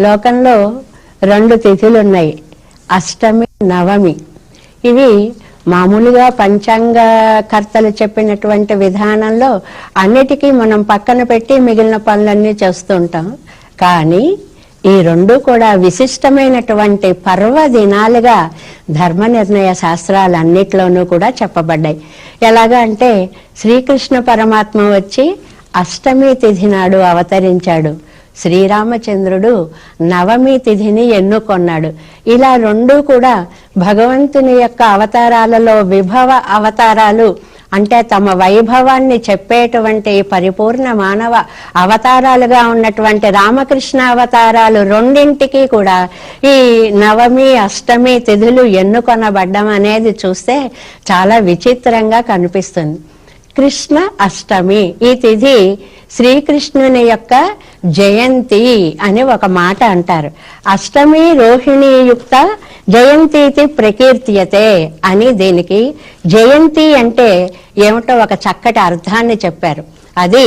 లోకంలో రెండు తిథులు ఉన్నాయి అష్టమి నవమి. ఇవి మామూలుగా పంచాంగ కర్తలు చెప్పినటువంటి విధానంలో అన్నిటికీ మనం పక్కన పెట్టి మిగిలిన పనులన్నీ చేస్తుంటాం కానీ ఈ రెండు కూడా విశిష్టమైనటువంటి పర్వదినాలుగా ధర్మ నిర్ణయ శాస్త్రాలన్నిట్లోనూ కూడా చెప్పబడ్డాయి. ఎలాగా అంటే శ్రీకృష్ణ పరమాత్మ వచ్చి అష్టమి తిథి నాడు అవతరించాడు. శ్రీరామచంద్రుడు నవమి తిథిని ఎన్నుకొన్నాడు. ఇలా రెండూ కూడా భగవంతుని యొక్క అవతారాలలో విభవ అవతారాలు అంటే తమ వైభవాన్ని చెప్పేటువంటి పరిపూర్ణ మానవ అవతారాలుగా ఉన్నటువంటి రామకృష్ణ అవతారాలు రెండింటికి కూడా ఈ నవమి అష్టమి తిథులు ఎన్నుకొనబడ్డం అనేది చూస్తే చాలా విచిత్రంగా కనిపిస్తుంది. కృష్ణ అష్టమి. ఈ తిథి శ్రీకృష్ణుని యొక్క జయంతి అని ఒక మాట అంటారు. అష్టమి రోహిణి యుక్త జయంతి ప్రకీర్తియతే అని దీనికి జయంతి అంటే ఏమిటో ఒక చక్కటి అర్థాన్ని చెప్పారు. అది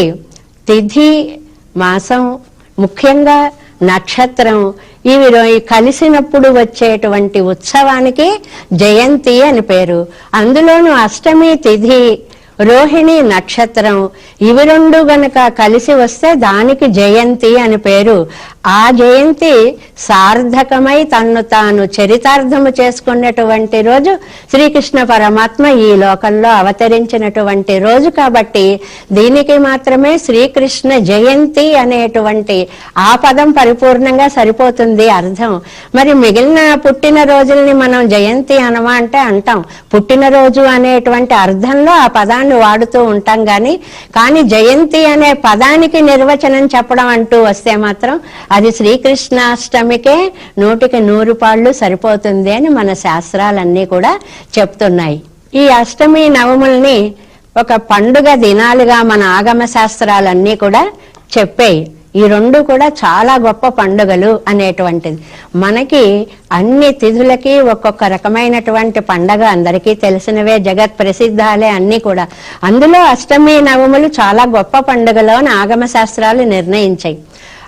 తిథి మాసం ముఖ్యంగా నక్షత్రం ఇవి కలిసినప్పుడు వచ్చేటువంటి ఉత్సవానికి జయంతి అని పేరు. అందులోనూ అష్టమి తిథి రోహిణి నక్షత్రం. ఇవి రెండు గనక కలిసి వస్తే దానికి జయంతి అని పేరు. ఆ జయంతి సార్థకమై తన్ను తాను చరితార్థము చేసుకున్నటువంటి రోజు శ్రీకృష్ణ పరమాత్మ ఈ లోకంలో అవతరించినటువంటి రోజు కాబట్టి దీనికి మాత్రమే శ్రీకృష్ణ జయంతి అనేటువంటి ఆ పదం పరిపూర్ణంగా సరిపోతుంది అర్థం. మరి మిగిలిన పుట్టిన రోజుల్ని మనం జయంతి అనమా అంటే అంటాం. పుట్టినరోజు అనేటువంటి అర్థంలో ఆ పదాన్ని వాడుతూ ఉంటాం కానీ కానీ జయంతి అనే పదానికి నిర్వచనం చెప్పడం అంటూ వస్తే మాత్రం అది శ్రీకృష్ణాష్టమికే నూటికి నూరు పాళ్ళు సరిపోతుంది అని మన శాస్త్రాలన్నీ కూడా చెప్తున్నాయి. ఈ అష్టమి నవముల్ని ఒక పండుగ దినాలుగా మన ఆగమ శాస్త్రాలన్నీ కూడా చెప్పాయి. ఈ రెండు కూడా చాలా గొప్ప పండుగలు అనేటువంటిది. మనకి అన్ని తిథులకి ఒక్కొక్క రకమైనటువంటి పండగ అందరికీ తెలిసినవే జగత్ ప్రసిద్ధాలే అన్ని కూడా. అందులో అష్టమి నవములు చాలా గొప్ప పండుగలో ఆగమ శాస్త్రాలు నిర్ణయించాయి.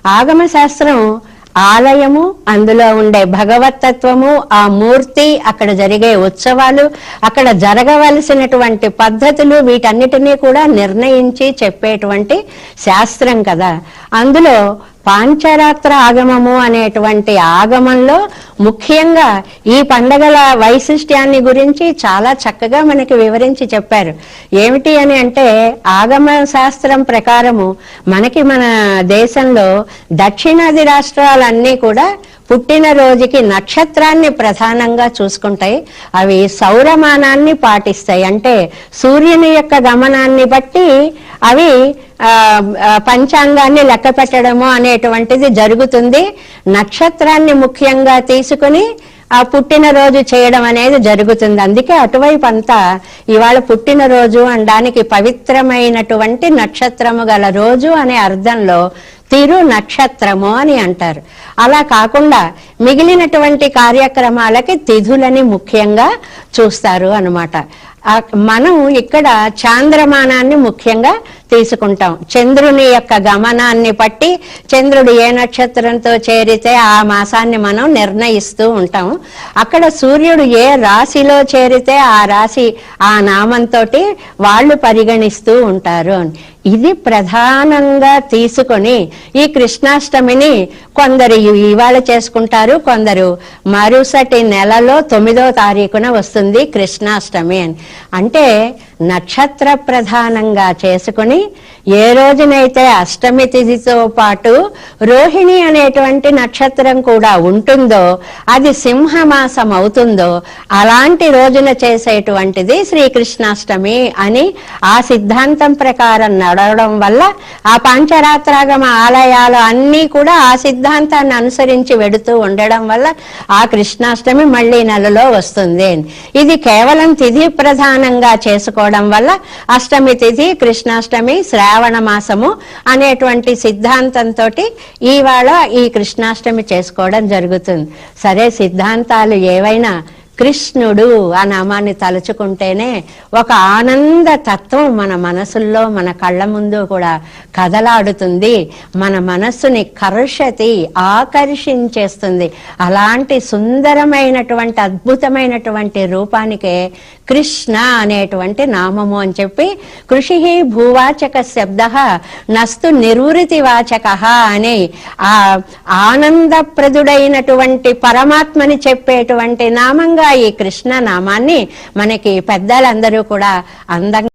ఆగమ శాస్త్రం ఆలయము అందులో ఉండే భగవతత్వము ఆ మూర్తి అక్కడ జరిగే ఉత్సవాలు అక్కడ జరగవలసినటువంటి పద్ధతులు వీటన్నిటినీ కూడా నిర్ణయించి చెప్పేటువంటి శాస్త్రం కదా. అందులో పాంచరాత్ర ఆగమము అనేటువంటి ఆగమంలో ముఖ్యంగా ఈ పండగల వైశిష్ట్యాన్ని గురించి చాలా చక్కగా మనకి వివరించి చెప్పారు. ఏమిటి అని అంటే ఆగమ శాస్త్రం ప్రకారము మనకి మన దేశంలో దక్షిణాది రాష్ట్రాలన్నీ కూడా పుట్టినరోజుకి నక్షత్రాన్ని ప్రధానంగా చూసుకుంటాయి అవి సౌరమానాన్ని పాటిస్తాయి. అంటే సూర్యుని యొక్క గమనాన్ని బట్టి అవి ఆ, పంచాంగాన్ని లెక్క పెట్టడము అనేటువంటిది జరుగుతుంది. నక్షత్రాన్ని ముఖ్యంగా తీసుకుని ఆ పుట్టినరోజు చేయడం అనేది జరుగుతుంది. అందుకే అటువైపు అంతా ఇవాళ పుట్టినరోజు అనడానికి పవిత్రమైనటువంటి నక్షత్రము గల రోజు అనే అర్థంలో తిరు నక్షత్రము అని అంటారు. అలా కాకుండా మిగిలినటువంటి కార్యక్రమాలకి తిథులని ముఖ్యంగా చూస్తారు అన్నమాట. మనం ఇక్కడ చాంద్రమానాన్ని ముఖ్యంగా తీసుకుంటాం. చంద్రుని యొక్క గమనాన్ని బట్టి చంద్రుడు ఏ నక్షత్రంతో చేరితే ఆ మాసాన్ని మనం నిర్ణయిస్తూ ఉంటాం అక్కడ సూర్యుడు ఏ రాశిలో చేరితే ఆ రాశి ఆ నామంతో వాళ్ళు పరిగణిస్తూ ఉంటారు ఇది ప్రధానంగా తీసుకొని ఈ కృష్ణాష్టమిని కొందరు ఇవాళ చేసుకుంటారు కొందరు మరుసటి నెలలో తొమ్మిదో తారీఖున వస్తుంది కృష్ణాష్టమి అని. అంటే నక్షత్ర ప్రధానంగా చేసుకుని ఏ రోజునైతే అష్టమి తిథితో పాటు రోహిణి అనేటువంటి నక్షత్రం కూడా ఉంటుందో అది సింహమాసం అవుతుందో అలాంటి రోజున చేసేటువంటిది శ్రీకృష్ణాష్టమి అని ఆ సిద్ధాంతం ప్రకారం నడవడం వల్ల ఆ పంచరాత్రాగమ ఆలయాలు అన్నీ కూడా ఆ సిద్ధాంతాన్ని అనుసరించి వెడుతూ ఉండడం వల్ల ఆ కృష్ణాష్టమి మళ్ళీ నెలలో వస్తుంది. ఇది కేవలం తిథి ప్రధానంగా చేసుకోవడం వల్ల అష్టమి తిథి కృష్ణాష్టమి శ్రావణ మాసము అనేటువంటి సిద్ధాంతంతో ఇవాళ ఈ కృష్ణాష్టమి చేసుకోవడం జరుగుతుంది. సరే సిద్ధాంతాలు ఏవైనా కృష్ణుడు ఆ నామాన్ని తలుచుకుంటేనే ఒక ఆనంద తత్వం మన మనసుల్లో మన కళ్ళ ముందు కూడా కదలాడుతుంది. మన మనస్సుని కర్షతి ఆకర్షించేస్తుంది. అలాంటి సుందరమైనటువంటి అద్భుతమైనటువంటి రూపానికే కృష్ణ అనేటువంటి నామము అని చెప్పి కృషి భూవాచక శబ్ద నస్తు నిర్వృతి వాచక అని ఆ ఆనందప్రదుడైనటువంటి పరమాత్మని చెప్పేటువంటి నామంగా ఈ కృష్ణ నామాన్ని మనకి పెద్దలందరూ కూడా అందంగా